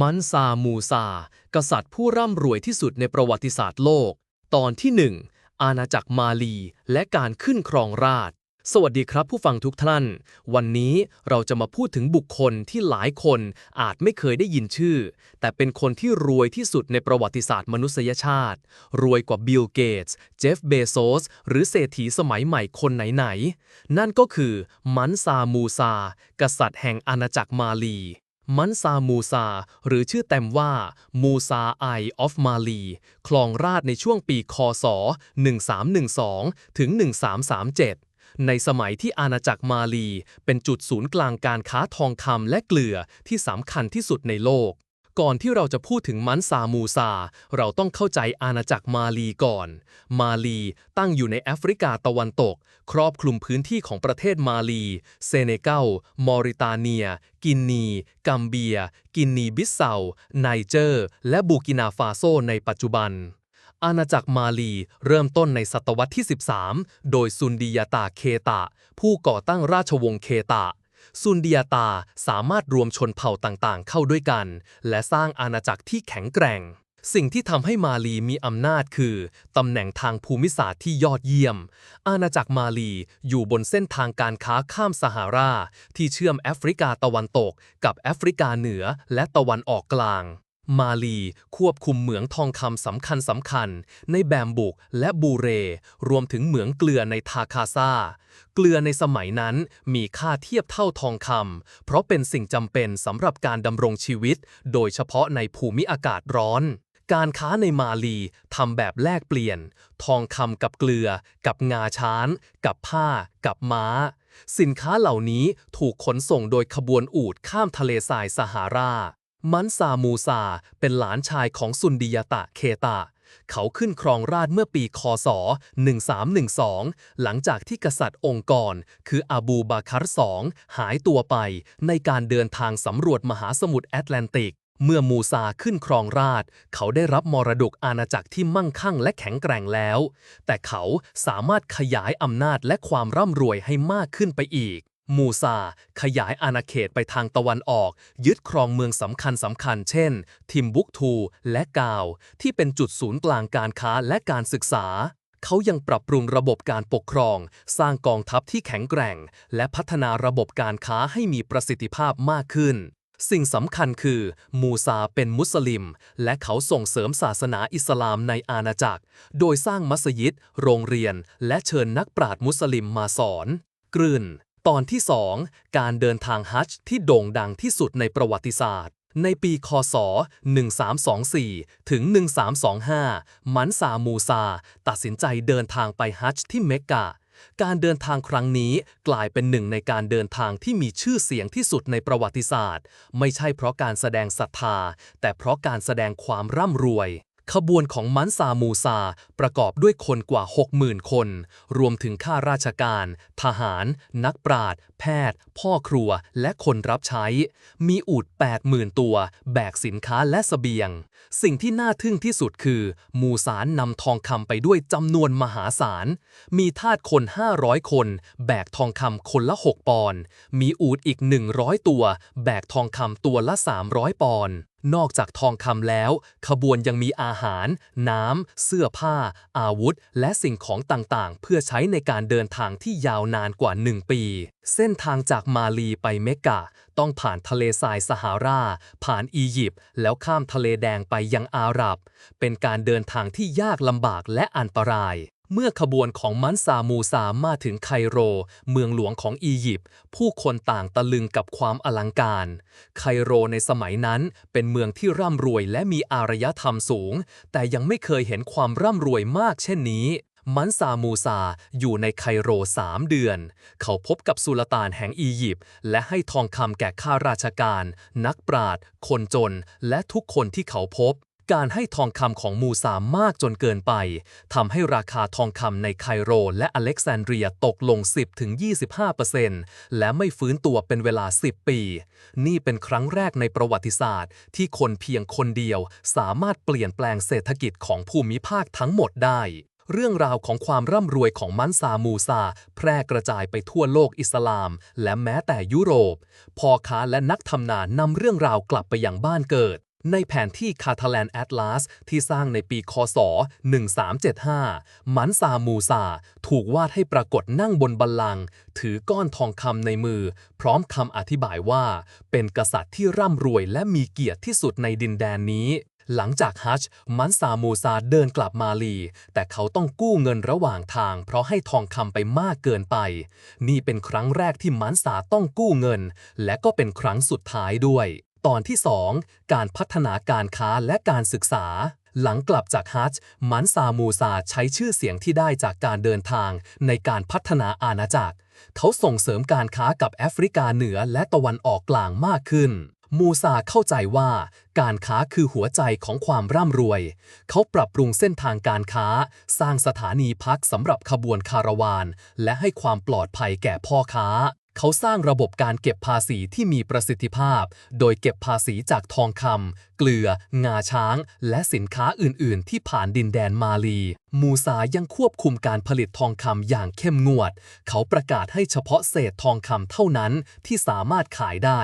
มันซา มูซา กษัตริย์ผู้ร่ำรวยที่สุดในประวัติศาสตร์โลก ตอนที่หนึ่งอาณาจักรมาลี และการขึ้นครองราชสวัสดีครับผู้ฟังทุกท่าน วันนี้เราจะมาพูดถึงบุคคลที่หลายคนอาจไม่เคยได้ยินชื่อ แต่เป็นคนที่รวยที่สุดในประวัติศาสตร์มนุษยชาติ รวยกว่าบิลเกตส์เจฟเบโซส หรือเศรษฐีสมัยใหม่คนไหนๆ นั่นก็คือมันซา มูซา กษัตริย์แห่งอาณาจักรมาลี มันซามูซา หรือชื่อเต็มว่ามูซาไอออฟมาลีคลองราชในช่วงปีคศ 1312 ถึง 1337 ในสมัยที่อาณาจักรมาลี เป็นจุดศูนย์กลางการค้าทองคำและเกลือที่สำคัญที่สุดในโลก ก่อนที่เราจะพูดถึงมันซามูซา เราต้องเข้าใจอาณาจักรมาลีก่อน มาลีตั้งอยู่ในแอฟริกาตะวันตก ครอบคลุมพื้นที่ของประเทศมาลี เซเนกัลมอริตาเนีย กินนี กัมเบีย กินนีบิสเซา ไนเจอร์ และบูกินาฟาโซในปัจจุบันอาณาจักรมาลีเริ่มต้นในศตวรรษที่ 13 โดยซุนดิยาตาเคตะ ผู้ก่อตั้งราชวงศ์เคตะ ซุนเดียตาสามารถรวมชนเผ่าต่างๆ เข้าด้วยกัน และสร้างอาณาจักรที่แข็งแกร่ง สิ่งที่ทำให้มาลีมีอำนาจคือ ตำแหน่งทางภูมิศาสตร์ที่ยอดเยี่ยม อาณาจักรมาลีอยู่บนเส้นทางการค้าข้ามซาฮารา ที่เชื่อมแอฟริกาตะวันตกกับแอฟริกาเหนือและตะวันออกกลาง มาลีควบคุมเหมืองทองคำสำคัญสำคัญ ในแบมบุกและบูเร รวมถึงเหมืองเกลือในทาคาซาเกลือในสมัยนั้นมีค่าเทียบเท่าทองคำเพราะเป็นสิ่งจำเป็นสำหรับการดำรงชีวิต โดยเฉพาะในภูมิอากาศร้อน การค้าในมาลีทำแบบแลกเปลี่ยน ทองคำกับเกลือ กับงาช้างกับผ้า กับม้า สินค้าเหล่านี้ถูกขนส่งโดยขบวนอูฐข้ามทะเลทรายซาฮารา มันซามูซาเป็นหลานชายของซุนดิยตะเคตะ เขาขึ้นครองราชเมื่อปีคศ 1312 หลังจากที่กษัตริย์องค์กร คืออาบูบาคัรสองหายตัวไปในการเดินทางสำรวจมหาสมุทรแอตแลนติก เมื่อมูซาขึ้นครองราช เขาได้รับมรดกอาณาจักรที่มั่งคั่งและแข็งแกร่งแล้ว แต่เขาสามารถขยายอำนาจและความร่ำรวยให้มากขึ้นไปอีก มูซา ขยายอาณาเขตไปทางตะวันออก ยึดครองเมืองสำคัญสำคัญ เช่น ทิมบุกทู และกาว ที่เป็นจุดศูนย์กลางการค้าและการศึกษา เขายังปรับปรุงระบบการปกครอง สร้างกองทัพที่แข็งแกร่ง และพัฒนาระบบการค้าให้มีประสิทธิภาพมากขึ้น สิ่งสำคัญคือ มูซาเป็นมุสลิม และเขาส่งเสริมศาสนาอิสลามในอาณาจักร โดยสร้างมัสยิด โรงเรียน และเชิญนักปราชญ์มุสลิมมาสอนกลืน ตอนที่ 2 การเดินทางฮัจญ์ที่โด่งดังที่สุดในประวัติศาสตร์ ในปีคศ 1324 ถึง 1325 มันซามูซา ตัดสินใจเดินทางไปฮัจญ์ที่เมกกาการเดินทางครั้งนี้กลายเป็นหนึ่งในการเดินทางที่มีชื่อเสียงที่สุดในประวัติศาสตร์ ไม่ใช่เพราะการแสดงศรัทธา แต่เพราะการแสดงความร่ำรวย ขบวนของมันซามูซา ประกอบด้วยคนกว่า 60,000 คน รวมถึงข้าราชการ ทหาร นักปราชญ์แพทย์ พ่อครัว และคนรับใช้ มีอูฐ80,000 ตัว แบกสินค้าและสเสบียง สิ่งที่น่าทึ่งที่สุดคือ มูซานนำทองคำไปด้วยจำนวนมหาศาล มีทาสคน 500 คน แบกทองคำคนละ 6 ปอนด์มีอูฐอีก 100 ตัว แบกทองคำตัวละ 300 ปอนด์ นอกจากทองคำแล้ว ขบวนยังมีอาหาร น้ำ เสื้อผ้า อาวุธ และสิ่งของต่างๆ เพื่อใช้ในการเดินทางที่ยาวนานกว่า 1 ปี เส้นทางจากมาลีไปเมกกาต้องผ่านทะเลทรายซาฮารา ผ่านอียิปต์แล้วข้ามทะเลแดงไปยังอาหรับ เป็นการเดินทางที่ยากลำบากและอันตราย เมื่อขบวนของมันซามูซามาถึงไคโร เมืองหลวงของอียิปต์ผู้คนต่างตะลึงกับความอลังการ ไคโรในสมัยนั้นเป็นเมืองที่ร่ำรวยและมีอารยธรรมสูง แต่ยังไม่เคยเห็นความร่ำรวยมากเช่นนี้ มันซามูซาอยู่ในไคโรสามเดือน เขาพบกับสุลต่านแห่งอียิปต์และให้ทองคำแก่ข้าราชการ นักปราชญ์คนจน และทุกคนที่เขาพบ การให้ทองคำของมูซามากจนเกินไปทำให้ราคาทองคำในไคโรและอเล็กซานเดรียตกลง 10-25%และไม่ฟื้นตัวเป็นเวลา 10 ปี นี่เป็นครั้งแรกในประวัติศาสตร์ ที่คนเพียงคนเดียวสามารถเปลี่ยนแปลงเศรษฐกิจของภูมิภาคทั้งหมดได้เรื่องราวของความร่ำรวยของมันซามูซา แพร่กระจายไปทั่วโลกอิสลาม และแม้แต่ยุโรป พ่อค้าและนักทำนานนำเรื่องราวกลับไปยังบ้านเกิด ในแผนที่คาทาแลนแอตลาสที่สร้างในปีคศ 1375 มันซามูซา ถูกวาดให้ปรากฏนั่งบนบัลลังก์ถือก้อนทองคำในมือ พร้อมคำอธิบายว่า เป็นกษัตริย์ที่ร่ำรวยและมีเกียรติที่สุดในดินแดนนี้ หลังจากฮัจญ์มันซามูซาเดินกลับมาลี แต่เขาต้องกู้เงินระหว่างทาง เพราะให้ทองคำไปมากเกินไป นี่เป็นครั้งแรกที่มันซาต้องกู้เงิน และก็เป็นครั้งสุดท้ายด้วย ตอนที่ 2 การพัฒนาการค้าและการศึกษา หลังกลับจากฮัจมันซามูซาใช้ชื่อเสียงที่ได้จากการเดินทางในการพัฒนาอาณาจักร เขาส่งเสริมการค้ากับแอฟริกาเหนือและตะวันออกกลางมากขึ้น มูซาเข้าใจว่า การค้าคือหัวใจของความร่ำรวย เขาปรับปรุงเส้นทางการค้า สร้างสถานีพักสำหรับขบวนคาราวาน และให้ความปลอดภัยแก่พ่อค้า เขาสร้างระบบการเก็บภาษีที่มีประสิทธิภาพ โดยเก็บภาษีจากทองคำ เกลือ งาช้าง และสินค้าอื่น ๆ ที่ผ่านดินแดนมาลี มูซายังควบคุมการผลิตทองคำอย่างเข้มงวด เขาประกาศให้เฉพาะเศษทองคำเท่านั้นที่สามารถขายได้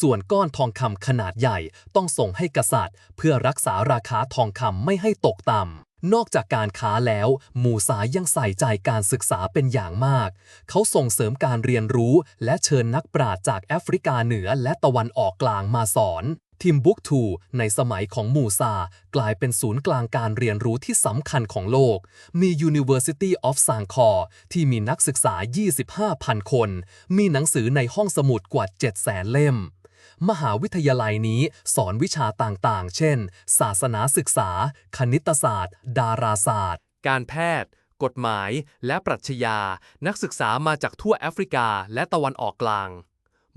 ส่วนก้อนทองคำขนาดใหญ่ต้องส่งให้กษัตริย์ เพื่อรักษาราคาทองคำไม่ให้ตกต่ำ นอกจากการค้าแล้วมูซายังใส่ใจการศึกษาเป็นอย่างมาก เขาส่งเสริมการเรียนรู้ และเชิญนักปราชญ์จากแอฟริกาเหนือและตะวันออกกลางมาสอนทิมบุกทูในสมัยของมูซากลายเป็นศูนย์กลางการเรียนรู้ที่สำคัญของโลก มี University of s a n k o r ที่มีนักศึกษา 25,000 คน มีหนังสือในห้องสมุดกว่า 700,000 เล่ม มหาวิทยาลัยนี้สอนวิชาต่างๆ เช่น ศาสนาศึกษา คณิตศาสตร์ ดาราศาสตร์ การแพทย์ กฎหมาย และปรัชญา นักศึกษามาจากทั่วแอฟริกาและตะวันออกกลาง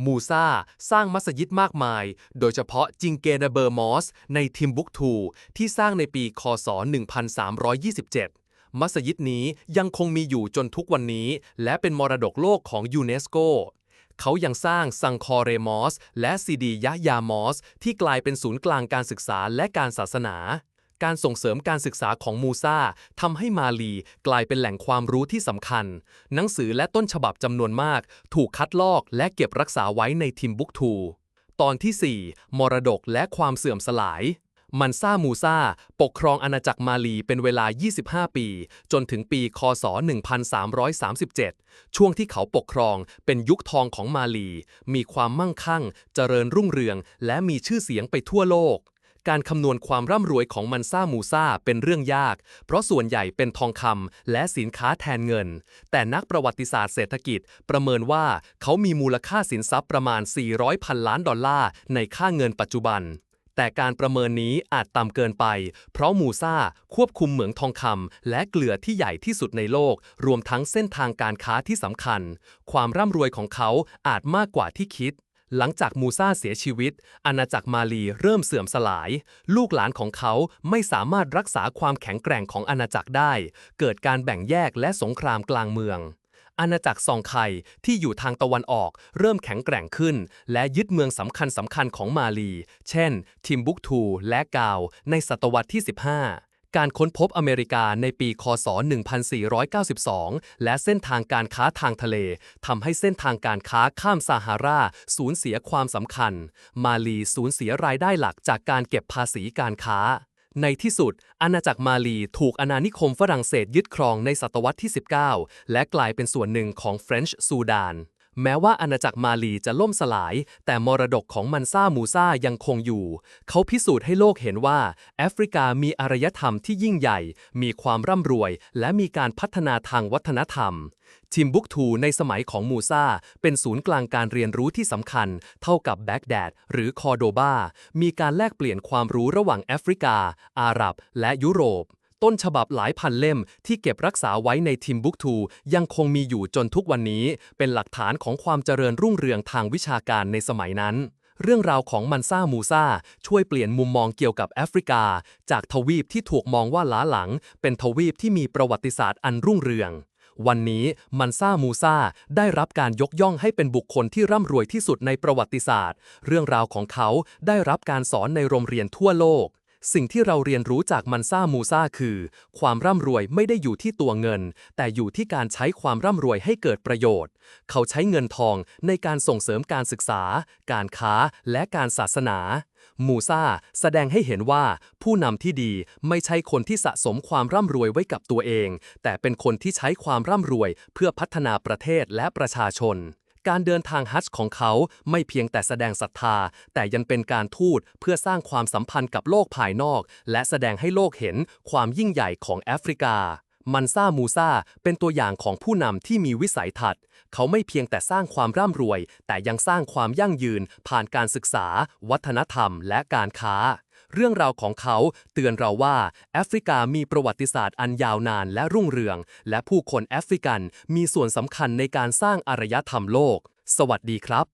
มูซาสร้างมัสยิดมากมาย โดยเฉพาะจิงเกนาเบอร์มอส ในทิมบุกทู ที่สร้างในปี คศ 1327มัสยิดนี้ยังคงมีอยู่จนทุกวันนี้ และเป็นมรดกโลกของยูเนสโก เขายังสร้างซังคอเรมอสและซีดียะยามอส ที่กลายเป็นศูนย์กลางการศึกษาและการศาสนา การส่งเสริมการศึกษาของมูซาทำให้มาลีกลายเป็นแหล่งความรู้ที่สำคัญ หนังสือและต้นฉบับจำนวนมาก ถูกคัดลอกและเก็บรักษาไว้ในทิมบุกทู ตอนที่ 4 มรดกและความเสื่อมสลาย มันซ่ามูซาปกครองอาณาจักรมาลีเป็นเวลา 25 ปี จนถึงปีคศ 1337 ช่วงที่เขาปกครองเป็นยุคทองของมาลี มีความมั่งคั่ง เจริญรุ่งเรือง และมีชื่อเสียงไปทั่วโลก การคำนวณความร่ำรวยของมันซ่ามูซาเป็นเรื่องยาก เพราะส่วนใหญ่เป็นทองคำและสินค้าแทนเงิน แต่นักประวัติศาสตร์เศรษฐกิจ ประเมินว่าเขามีมูลค่าสินทรัพย์ประมาณ 400พันล้านดอลลาร์ในค่าเงินปัจจุบัน แต่การประเมินนี้อาจต่ำเกินไป เพราะมูซาควบคุมเหมืองทองคำและเกลือที่ใหญ่ที่สุดในโลก รวมทั้งเส้นทางการค้าที่สำคัญ ความร่ำรวยของเขาอาจมากกว่าที่คิดหลังจากมูซาเสียชีวิต อาณาจักรมาลีเริ่มเสื่อมสลาย ลูกหลานของเขาไม่สามารถรักษาความแข็งแกร่งของอาณาจักรได้ เกิดการแบ่งแยกและสงครามกลางเมือง อาณาจักรซองไคที่อยู่ทางตะวันออก เริ่มแข็งแกร่งขึ้น และยึดเมืองสำคัญสำคัญของมาลี เช่น ทิมบุกทูและกาว ในศตวรรษที่ 15 การค้นพบอเมริกาในปี คศ 1492 และเส้นทางการค้าทางทะเลทำให้เส้นทางการค้าข้ามซาฮาราสูญเสียความสำคัญ มาลีสูญเสียรายได้หลักจากการเก็บภาษีการค้า ในที่สุด อาณาจักรมาลีถูกอาณานิคมฝรั่งเศสยึดครองในศตวรรษที่ 19 และกลายเป็นส่วนหนึ่งของเฟรนช์ซูดาน แม้ว่าอาณาจักรมาลีจะล่มสลาย แต่มรดกของมันซ่ามูซ่ายังคงอยู่ เขาพิสูจน์ให้โลกเห็นว่า แอฟริกามีอารยธรรมที่ยิ่งใหญ่ มีความร่ำรวย และมีการพัฒนาทางวัฒนธรรม ทิมบุกทูในสมัยของมูซาเป็นศูนย์กลางการเรียนรู้ที่สำคัญ เท่ากับแบกแดดหรือคอร์โดบามีการแลกเปลี่ยนความรู้ระหว่างแอฟริกา อาหรับ และยุโรป ต้นฉบับหลายพันเล่มที่เก็บรักษาไว้ในทิมบุกทู ยังคงมีอยู่จนทุกวันนี้ เป็นหลักฐานของความเจริญรุ่งเรืองทางวิชาการในสมัยนั้น เรื่องราวของมันซามูซาช่วยเปลี่ยนมุมมองเกี่ยวกับแอฟริกา จากทวีปที่ถูกมองว่าล้าหลัง เป็นทวีปที่มีประวัติศาสตร์อันรุ่งเรืองวันนี้มันซามูซาได้รับการยกย่องให้เป็นบุคคลที่ร่ำรวยที่สุดในประวัติศาสตร์ เรื่องราวของเขาได้รับการสอนในโรงเรียนทั่วโลก สิ่งที่เราเรียนรู้จากมันซ่ามูซ่าคือ ความร่ำรวยไม่ได้อยู่ที่ตัวเงิน แต่อยู่ที่การใช้ความร่ำรวยให้เกิดประโยชน์ เขาใช้เงินทองในการส่งเสริมการศึกษา การค้า และการศาสนา มูซ่าแสดงให้เห็นว่า ผู้นำที่ดีไม่ใช่คนที่สะสมความร่ำรวยไว้กับตัวเอง แต่เป็นคนที่ใช้ความร่ำรวยเพื่อพัฒนาประเทศและประชาชน การเดินทางฮัจญ์ของเขาไม่เพียงแต่แสดงศรัทธา แต่ยังเป็นการทูตเพื่อสร้างความสัมพันธ์กับโลกภายนอก และแสดงให้โลกเห็นความยิ่งใหญ่ของแอฟริกา มันซ่ามูซาเป็นตัวอย่างของผู้นำที่มีวิสัยทัศน์ เขาไม่เพียงแต่สร้างความร่ำรวย แต่ยังสร้างความยั่งยืนผ่านการศึกษา วัฒนธรรม และการค้า เรื่องราวของเขาเตือนเราว่าแอฟริกามีประวัติศาสตร์อันยาวนานและรุ่งเรือง และผู้คนแอฟริกันมีส่วนสำคัญในการสร้างอารยธรรมโลก สวัสดีครับ